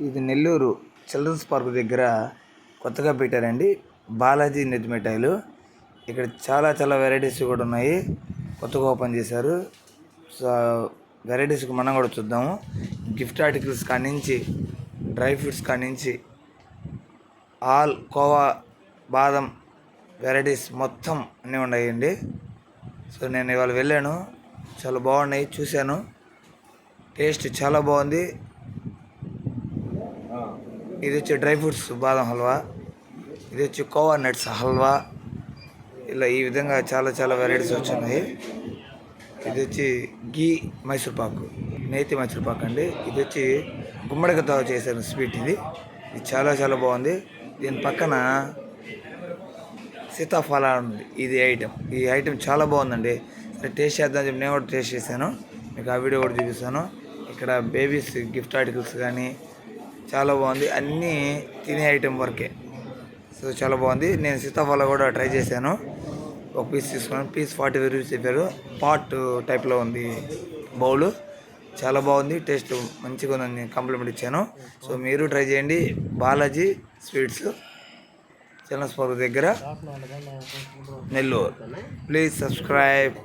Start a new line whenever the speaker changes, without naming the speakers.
ఇది Nellore children's park దగ్గర కొత్తగా పెట్టారండి బాలాజీ నెట్ మిఠాయిలు. ఇక్కడ చాలా చాలా వెరైటీస్ కూడా ఉన్నాయి. కొత్తగా ఓపెన్ చేశారు. సో వెరైటీస్కి మనం కూడా చూద్దాము. గిఫ్ట్ ఆర్టికల్స్ కానించి డ్రై ఫ్రూట్స్ కానించి ఆల్ కోవా బాదం వెరైటీస్ మొత్తం అన్నీ ఉన్నాయండి. సో నేను ఇవాళ వెళ్ళాను. చాలా బాగున్నాయి. చూశాను. టేస్ట్ చాలా బాగుంది. ఇది వచ్చి డ్రై ఫ్రూట్స్ బాదం హల్వా. ఇది వచ్చి కోవా నట్స్ హల్వా. ఇలా ఈ విధంగా చాలా చాలా వెరైటీస్ వచ్చినాయి. ఇది వచ్చి గీ మైసూర్ పాకు నేతి మైసూర్పాకు అండి. ఇది వచ్చి గుమ్మడికతో చేసిన స్వీట్ ఇది. ఇది చాలా చాలా బాగుంది. దీని పక్కన సీతాఫల ఉంది. ఇది ఐటెం. ఈ ఐటెం చాలా బాగుందండి. సరే టేస్ట్ చేద్దాం చెప్పి నేను కూడా టేస్ట్ చేశాను. మీకు ఆ వీడియో కూడా చూపిస్తాను. ఇక్కడ బేబీస్ గిఫ్ట్ ఆర్టికల్స్ కానీ చాలా బాగుంది. అన్నీ తినే ఐటెం వరకే. సో చాలా బాగుంది. నేను సీతాఫలం కూడా ట్రై చేశాను. ఒక పీస్ తీసుకున్నాను. పీస్ ఫార్టీ ఫైవ్ రూపీస్ చెప్పారు పాట్ టైప్లో ఉంది బౌల్ చాలా బాగుంది. టేస్ట్ మంచిగా ఉందని కాంప్లిమెంట్ ఇచ్చాను. సో మీరు ట్రై చేయండి. బాలాజీ స్వీట్స్. చిల్డ్రన్స్ స్పర్ దగ్గర. నెల్లూరు. Please subscribe